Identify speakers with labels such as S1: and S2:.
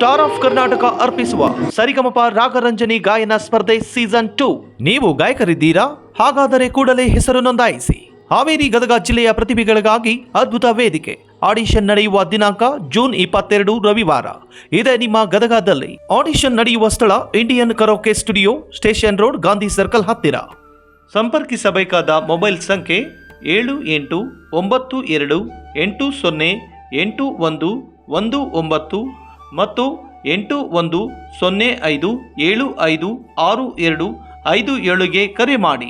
S1: Star of Karnataka ಅರ್ಪಿಸುವ ಸರಿಗಮಪ ರಾಗರಂಜನಿ ಗಾಯನ ಸ್ಪರ್ಧೆ ಸೀಸನ್ ಟೂ. ನೀವು ಗಾಯಕರಿದ್ದೀರಾ? ಹಾಗಾದರೆ ಕೂಡಲೇ ಹೆಸರು ನೋಂದಾಯಿಸಿ. ಹಾವೇರಿ, ಗದಗ ಜಿಲ್ಲೆಯ ಪ್ರತಿಭೆಗಳಿಗಾಗಿ ಅದ್ಭುತ ವೇದಿಕೆ. ಆಡಿಷನ್ ನಡೆಯುವ ದಿನಾಂಕ ಜೂನ್ ಇಪ್ಪತ್ತೆರಡು, ರವಿವಾರ. ಇದೇ ನಿಮ್ಮ ಗದಗದಲ್ಲಿ ಆಡಿಷನ್ ನಡೆಯುವ ಸ್ಥಳ, Indian karaoke studio, station road, Gandhi circle ಹತ್ತಿರ. ಸಂಪರ್ಕಿಸಬೇಕಾದ ಮೊಬೈಲ್ ಸಂಖ್ಯೆ ಏಳು ಎಂಟು ಒಂಬತ್ತು ಎರಡು ಎಂಟು ಸೊನ್ನೆ ಎಂಟು ಒಂದು ಒಂದು ಒಂಬತ್ತು ಮತ್ತು ಎಂಟು ಒಂದು ಸೊನ್ನೆ ಐದು ಏಳು ಐದು ಆರು ಎರಡು ಐದು ಏಳುಗೆ ಕರೆ ಮಾಡಿ.